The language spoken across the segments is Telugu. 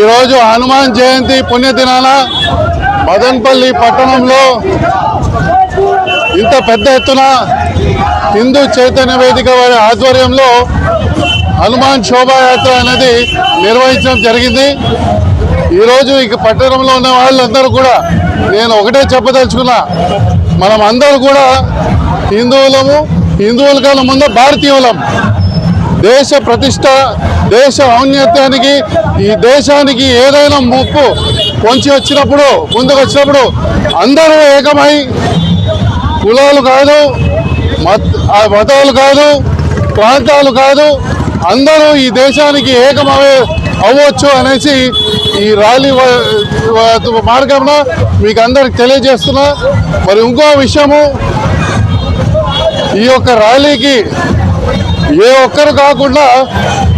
ఈరోజు హనుమాన్ జయంతి పుణ్యదినాన మదన్పల్లి పట్టణంలో ఇంత పెద్ద ఎత్తున హిందూ చైతన్య వేదిక వారి ఆధ్వర్యంలో హనుమాన్ శోభాయాత్ర అనేది నిర్వహించడం జరిగింది. ఈరోజు ఇక పట్టణంలో ఉన్న వాళ్ళందరూ కూడా నేను ఒకటే చెప్పదలుచుకున్నా మనం అందరూ కూడా హిందువులము హిందువుల కన్నా ముందు భారతీయులం. దేశ ప్రతిష్ట దేశ ఔన్నత్యానికి ఈ దేశానికి ఏదైనా ముప్పు పొంచి వచ్చినప్పుడు ముందుకు వచ్చినప్పుడు అందరూ ఏకమై కులాలు కాదు మత ఆ మతాలు కాదు ప్రాంతాలు కాదు అందరూ ఈ దేశానికి ఏకమవే అవ్వచ్చు అనేసి ఈ ర్యాలీ మార్గంలో మీకు అందరికి తెలియజేస్తున్నా. మరి ఇంకో విషయము ఈ యొక్క ర్యాలీకి ఏ ఒక్కరు కాకుండా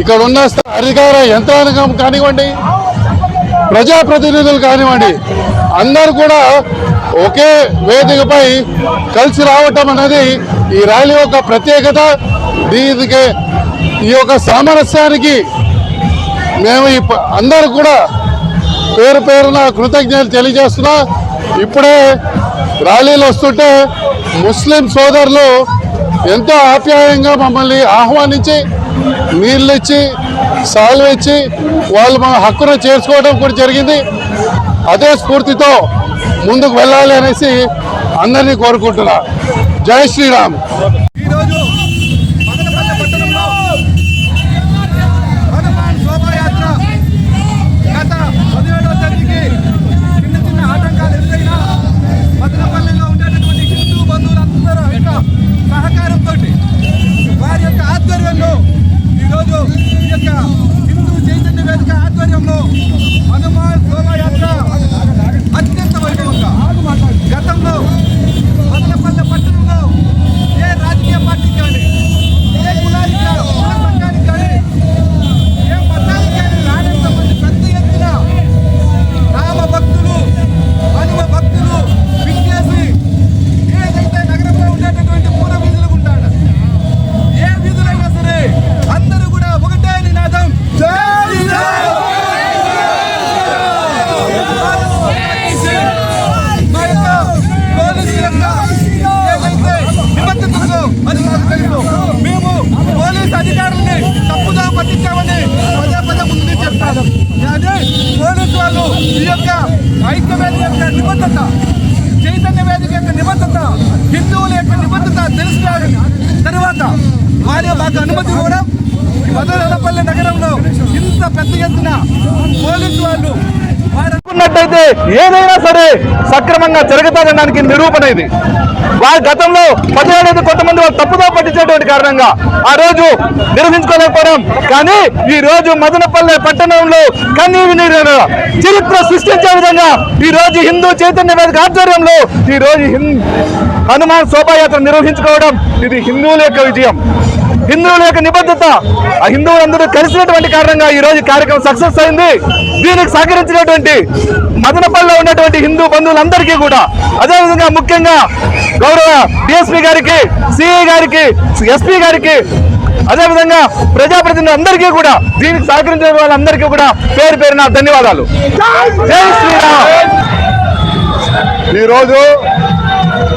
ఇక్కడ ఉన్న అధికార యంత్రాంగం కానివ్వండి ప్రజాప్రతినిధులు కానివ్వండి అందరూ కూడా ఒకే వేదికపై కలిసి రావటం అనేది ఈ ర్యాలీ యొక్క ప్రత్యేకత. దీనికి ఈ యొక్క సామరస్యానికి మేము ఈ ప- అందరూ కూడా పేరు పేరున కృతజ్ఞతలు తెలియజేస్తున్నా. ఇప్పుడే ర్యాలీలు వస్తుంటే ముస్లిం సోదరులు ఎంతో ఆప్యాయంగా మమ్మల్ని ఆహ్వానించి నీళ్ళు ఇచ్చి సాల్వ్ ఇచ్చి వాళ్ళు మా హక్కును చేర్చుకోవడం కూడా జరిగింది. అదే స్ఫూర్తితో ముందుకు వెళ్ళాలి అనేసి అందరినీ కోరుకుంటున్నా. జై శ్రీరామ్ ఈరోజు మదనపల్లె పట్టణంలో హనుమాన్ శోభాయాత్ర గత పదిహేడవ తేదీకి చిన్న చిన్న ఆటంకాలు ఎదురైనా మదనపల్లెలో ఉండేటటువంటి హిందూ బంధువులందరూ యొక్క సహకారంతో వారి యొక్క ఆధ్వర్యంలో ఈరోజు ఈ యొక్క హిందూ చైతన్య వేదిక ఆధ్వర్యంలో హనుమాన్ శోభాయాత్ర యొక్క నిబద్ధత హిందువుల యొక్క నిబద్ధత తెలుసుకోవడం తర్వాత వారి మాకు అనుమతి ఇవ్వడం మదనపల్లి నగరంలో ఇంత పెద్ద ఎత్తున పోలీసు వాళ్ళు అనుకున్నట్టయితే ఏదైనా సరే సక్రమంగా జరుగుతాదనడానికి నిరూపణ ఇది. వారి గతంలో పదిహేడు కొంతమంది వాళ్ళు తప్పుదో పట్టించేటువంటి కారణంగా ఆ రోజు నిర్వహించుకోలేకపోవడం కానీ ఈ రోజు మదనపల్లె పట్టణంలో కన్నీవి చరిత్ర సృష్టించే విధంగా ఈ రోజు హిందూ చైతన్య వేదిక ఆధ్వర్యంలో ఈ రోజు హిం- హనుమాన్ శోభాయాత్ర నిర్వహించుకోవడం ఇది హిందువుల యొక్క విజయం. హిందువుల యొక్క నిబద్ధత ఆ హిందువులందరూ కలిసినటువంటి కారణంగా ఈ రోజు కార్యక్రమం సక్సెస్ అయింది. దీనికి సహకరించినటువంటి మదనపల్లిలో ఉన్నటువంటి హిందూ బంధువులందరికీ కూడా అదేవిధంగా ముఖ్యంగా గౌరవ డిఎస్పీ గారికి సిఐ గారికి ఎస్పీ గారికి అదేవిధంగా ప్రజాప్రతినిధులందరికీ కూడా దీనికి సహకరించిన వాళ్ళందరికీ కూడా పేరు పేరున ధన్యవాదాలు. ఈరోజు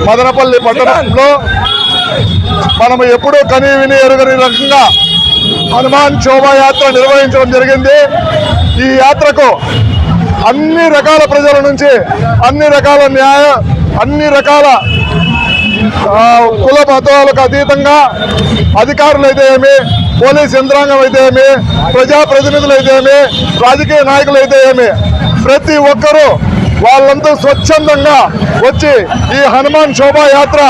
మదనపల్లి పట్టణంలో మనం ఎప్పుడూ కని విని ఎరుగని రకంగా హనుమాన్ శోభాయాత్ర నిర్వహించడం జరిగింది. ఈ యాత్రకు అన్ని రకాల ప్రజల నుంచి అన్ని రకాల న్యాయ అన్ని రకాల కుల మతాలకు అతీతంగా అధికారులు అయితే ఏమి పోలీస్ యంత్రాంగం అయితే ఏమి ప్రజాప్రతినిధులు అయితే ఏమి రాజకీయ నాయకులు అయితే ఏమి ప్రతి ఒక్కరూ వాళ్ళంతా స్వచ్ఛందంగా వచ్చి ఈ హనుమాన్ శోభాయాత్ర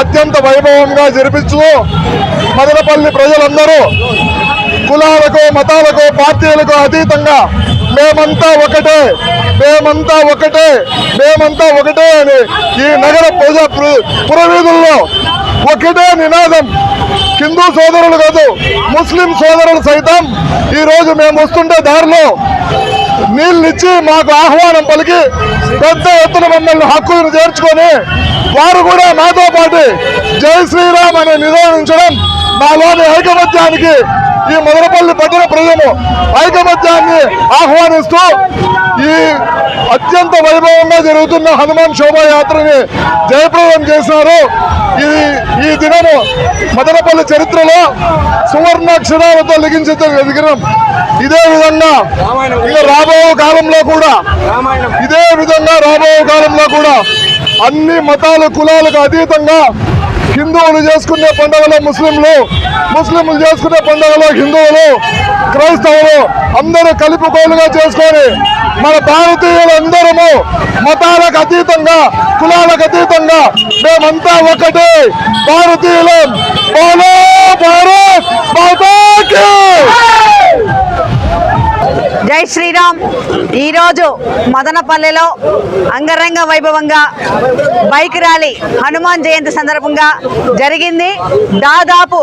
అత్యంత వైభవంగా జరిపించు మదనపల్లి ప్రజలందరూ కులాలకు మతాలకు పార్టీలకు అతీతంగా మేమంతా ఒకటే మేమంతా ఒకటే మేమంతా ఒకటే అని ఈ నగర ప్రజా పురవీధుల్లో ఒకటే నినాదం. హిందూ సోదరులు కాదు ముస్లిం సోదరులు సైతం ఈరోజు మేము వస్తుంటే దారిలో నీళ్ళిచ్చి మాకు ఆహ్వానం పలికి పెద్ద ఎత్తున మమ్మల్ని హక్కులను చేర్చుకొని వారు కూడా మాతో పాటు జై శ్రీరామ్ అని నిరోధించడం మాలోని ఐకమత్యానికి ఈ మదనపల్లి పట్టణ ప్రజలు ఐకమత్యాన్ని ఆహ్వానిస్తూ ఈ అత్యంత వైభవంగా జరుగుతున్న హనుమాన్ శోభాయాత్రని జయప్రదం చేసినారు ఇది ఈ దినము మదనపల్లి చరిత్రలో సువర్ణాక్షరాలతో లిఖించగలిగినాం ఇదే విధంగా ఇక రాబో కాలంలో కూడా ఇదే విధంగా రాబో కాలంలో కూడా అన్ని మతాలు కులాలకు అతీతంగా హిందువులు చేసుకునే పండుగలో ముస్లింలు ముస్లింలు చేసుకునే పండుగలో హిందువులు క్రైస్తవులు అందరూ కలిపికోలుగా చేసుకొని మన భారతీయులందరము మతాలకు అతీతంగా కులాలకు అతీతంగా మేమంతా ఒకటే. భారతీయులం బోలో భారత్ జై శ్రీరామ్. ఈరోజు మదనపల్లెలో అంగరంగ వైభవంగా బైక్ ర్యాలీ హనుమాన్ జయంతి సందర్భంగా జరిగింది. దాదాపు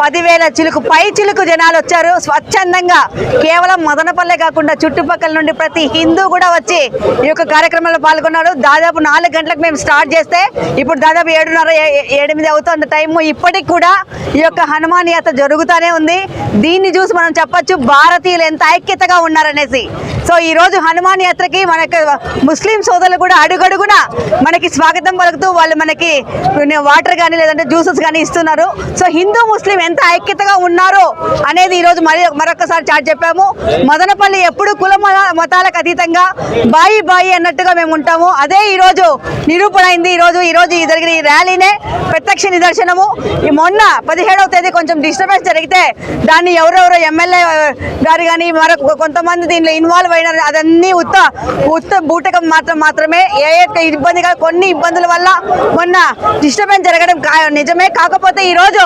పదివేల చిలుకు పై చిలుకు జనాలు వచ్చారు. స్వచ్ఛందంగా కేవలం మదనపల్లె కాకుండా చుట్టుపక్కల నుండి ప్రతి హిందూ కూడా వచ్చి ఈ యొక్క కార్యక్రమంలో పాల్గొన్నారు. దాదాపు నాలుగు గంటలకు మేము స్టార్ట్ చేస్తే ఇప్పుడు దాదాపు ఏడున్నర ఎనిమిది అవుతుంది టైము. ఇప్పటికి కూడా ఈ యొక్క హనుమాన్ యాత్ర జరుగుతూనే ఉంది. దీన్ని చూసి మనం చెప్పచ్చు భారతీయులు ఎంత ఐక్యతగా ఉన్నారు. చేస్తున్నారనేసి సో ఈ రోజు హనుమాన్ యాత్రకి మనకు ముస్లిం సోదరులు కూడా అడుగడుగున మనకి స్వాగతం పలుకుతూ వాళ్ళు మనకి వాటర్ కానీ లేదంటే జ్యూసెస్ కానీ ఇస్తున్నారు. సో హిందూ ముస్లిం ఎంత ఐక్యతగా ఉన్నారో అనేది ఈ రోజు మరి మరొకసారి చాటి చెప్పాము. మదనపల్లి ఎప్పుడు కుల మత- మతాలకు అతీతంగా బాయి బాయి అన్నట్టుగా మేము ఉంటాము. అదే ఈరోజు నిరూపణైంది. నిరూపణ అయింది ఈ రోజు ఈ జరిగిన ఈ ర్యాలీనే ప్రత్యక్ష నిదర్శనము. ఈ మొన్న పదిహేడవ తేదీ కొంచెం డిస్టర్బెన్స్ జరిగితే దాన్ని ఎవరెవరో ఎమ్మెల్యే గారు కానీ మరొక కొంతమంది దీనిలో ఇన్వాల్వ్ అయినారు. అదన్నీ ఉత్త ఉత్త బూటకం మాత్రం మాత్రమే ఏ ఇబ్బందిగా కొన్ని ఇబ్బందుల వల్ల మొన్న డిస్టర్బెన్స్ జరగడం నిజమే. కాకపోతే ఈ రోజు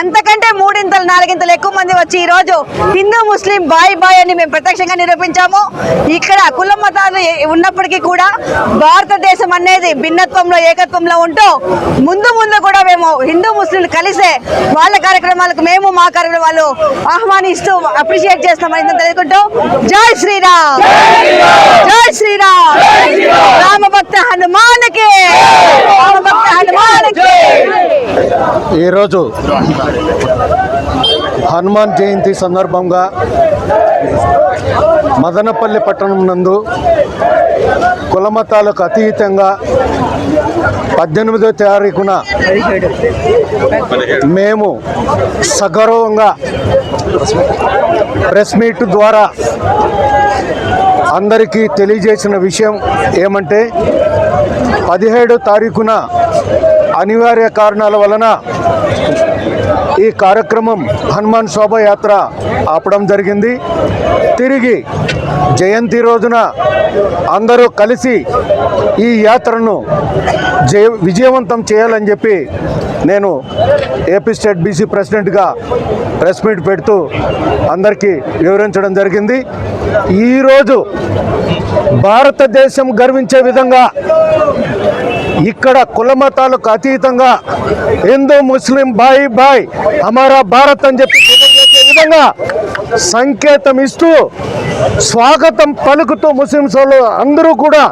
అంతకంటే మూడింతలు నాలుగింతలు ఎక్కువ మంది వచ్చి ఈ రోజు హిందూ ముస్లిం బాయ్ బాయ్ అని మేము ప్రత్యక్షంగా నిరూపించాము. ఇక్కడ కుల మతాలు ఉన్నప్పటికీ కూడా భారతదేశం అనేది భిన్నత్వంలో ఏకత్వంలో ఉంటూ ముందు ముందు కూడా మేము హిందూ ముస్లింలు కలిసే వాళ్ళ కార్యక్రమాలకు మేము మా కార్యక్రమాలు వాళ్ళు ఆహ్వానిస్తూ అప్రిషియేట్ చేస్తామని తెలుసుకుంటూ జై శ్రీరామ్. జై శ్రీరామ్. రామభక్త హనుమానికి. రామభక్త హనుమానికి. ఈరోజు హనుమాన్ జయంతి సందర్భంగా మదనపల్లి పట్టణం నందు కులమతాలకు అతీతంగా పద్దెనిమిదో తారీఖున మేము సగౌరవంగా ప్రెస్ మీట్ ద్వారా అందరికీ తెలియజేసిన విషయం ఏమంటే పదిహేడో తారీఖున అనివార్య కారణాల వలన ఈ కార్యక్రమం హనుమాన్ శోభయాత్ర ఆపడం జరిగింది. తిరిగి జయంతి రోజున అందరూ కలిసి ఈ యాత్రను జయ విజయవంతం చేయాలని చెప్పి నేను ఏపీ స్టేట్ బీసీ ప్రెసిడెంట్గా ప్రెస్ మీట్ పెడుతూ అందరికీ వివరించడం జరిగింది. ఈరోజు భారతదేశం గర్వించే విధంగా ఇక్కడ కుల మతాలకు అతీతంగా హిందూ ముస్లిం బాయ్ బాయ్ అమరా భారత్ అని చెప్పి తెలియజేసే విధంగా సంకేతం ఇస్తూ స్వాగతం పలుకుతూ ముస్లింస్ వాళ్ళు అందరూ కూడా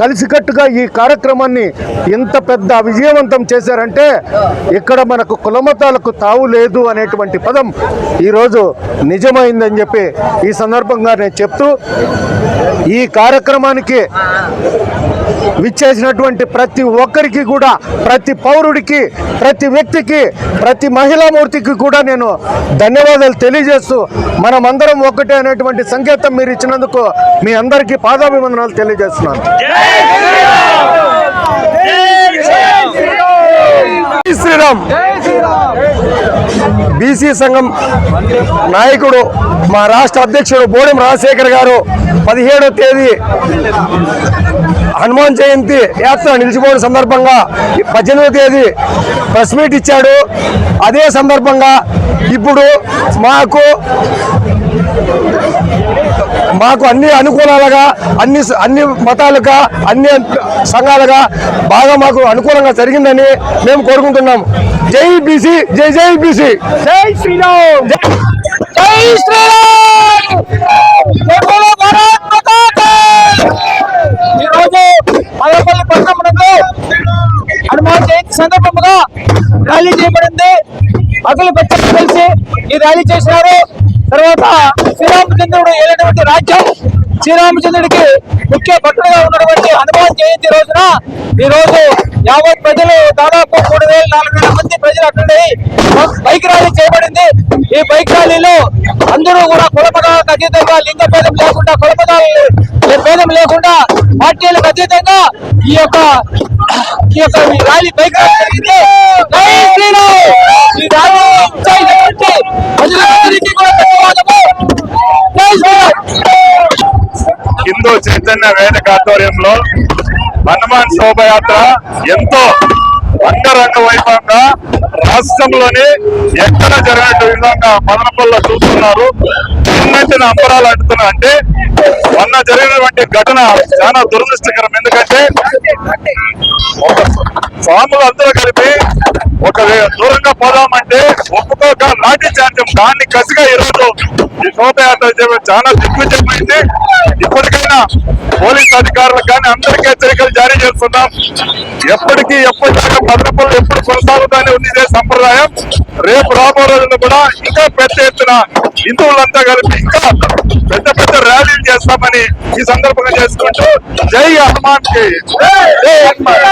కలిసికట్టుగా ఈ కార్యక్రమాన్ని ఇంత పెద్ద విజయవంతం చేశారంటే ఇక్కడ మనకు కులమతాలకు తావు లేదు అనేటువంటి పదం ఈరోజు నిజమైందని చెప్పి ఈ సందర్భంగా నేను చెప్తూ ఈ కార్యక్రమానికి విచ్చేసినటువంటి ప్రతి ఒక్కరికి కూడా ప్రతి పౌరుడికి ప్రతి వ్యక్తికి ప్రతి మహిళామూర్తికి కూడా నేను ధన్యవాదాలు తెలియజేస్తూ మనమందరం ఒక్కటే అనేటువంటి సంకేతం మీరు ఇచ్చినందుకు మీ అందరికీ పాదాభివందనాలు తెలియజేస్తున్నాను. జై శ్రీరామ్. బీసీ సంఘం నాయకుడు మా రాష్ట్ర అధ్యక్షుడు బోడెం రాజశేఖర్ గారు పదిహేడో తేదీ హనుమాన్ జయంతి యాత్ర నిలిచిపోయిన సందర్భంగా పద్దెనిమిదో తేదీ ప్రెస్ మీట్ ఇచ్చాడు. అదే సందర్భంగా ఇప్పుడు మాకు మాకు అన్ని అనుకూలాలుగా అన్ని అన్ని మతాలుగా అన్ని సంఘాలుగా బాగా మాకు అనుకూలంగా జరిగిందని మేము కోరుకుంటున్నాం. జై బీసీ జై జై బీసీ. జై శ్రీరామ్. జై శ్రీరామ్! ఈరోజు మదనపల్లి పట్టణంలో హనుమాన్ జయంతి సందర్భంగా ర్యాలీ చేయబడింది. అఖిల పచ్చని కలిసి ఈ ర్యాలీ చేసినారు. తర్వాత శ్రీరామచంద్రుడు ఏలినటువంటి రాజ్యం శ్రీరామచంద్రుడికి ముఖ్య భక్తుడుగా ఉన్నటువంటి హనుమాన్ జయంతి రోజున ఈ రోజు యావత్ ప్రజలు దాదాపు మూడు వేల నాలుగు వేల మంది ప్రజలు అటెండ్ బైక్ ర్యాలీ చేయబడింది. ఈ బైక్ ర్యాలీలో అందరూ కూడా కులమతాలకు అతీతంగా లింగ భేదం లేకుండా కులమతాలు భేదం లేకుండా పార్టీలకు అతీతంగా ఈ యొక్క ఈ యొక్క ర్యాలీ బైక్ ర్యాలీ జరిగింది జై శ్రీరామ్! ఈ ర్యాలీ ఇచ్చేటువంటి ప్రజలందరికీ కూడా ధన్యవాదము జై శ్రీరామ్! హిందూ చైతన్య వేదిక ఆధ్వర్యంలో హనుమాన్ శోభయాత్ర ఎంతో అంగరంగ వైభవంగా రాష్ట్రంలోని ఎక్కడ జరిగినట్టు విధంగా మదనపల్లో చూస్తున్నారు. ఎన్నంటిన అంబరాలు అంటున్నా అంటే మొన్న జరిగినటువంటి ఘటన చాలా దురదృష్టకరం. ఎందుకంటే స్వాములు అందరూ కలిపి ఒక దూరంగా పోదామంటే ఒప్పుకోక లాఠీ చార్జం దాన్ని కసిగా ఈరోజు ఈ శోభయాత్ర చేయడం చాలా దిగ్విజయమైంది. ఇప్పటికైనా పోలీస్ అధికారులకు కానీ అందరికీ హెచ్చరికలు జారీ చేస్తున్నాం. ఎప్పటికీ ఎప్పటిదాకా భద్రపల్లి ఎప్పుడు కొనసాగుతానే ఉంది ఇదే సంప్రదాయం. రేపు రాబో రోజుల్లో కూడా ఇంకా పెద్ద ఎత్తున హిందువులంతా కలిపి ఇంకా పెద్ద పెద్ద ర్యాలీలు చేస్తామని ఈ సందర్భంగా చేసుకుంటూ జై హనుమాన్కి. జై హనుమాన్.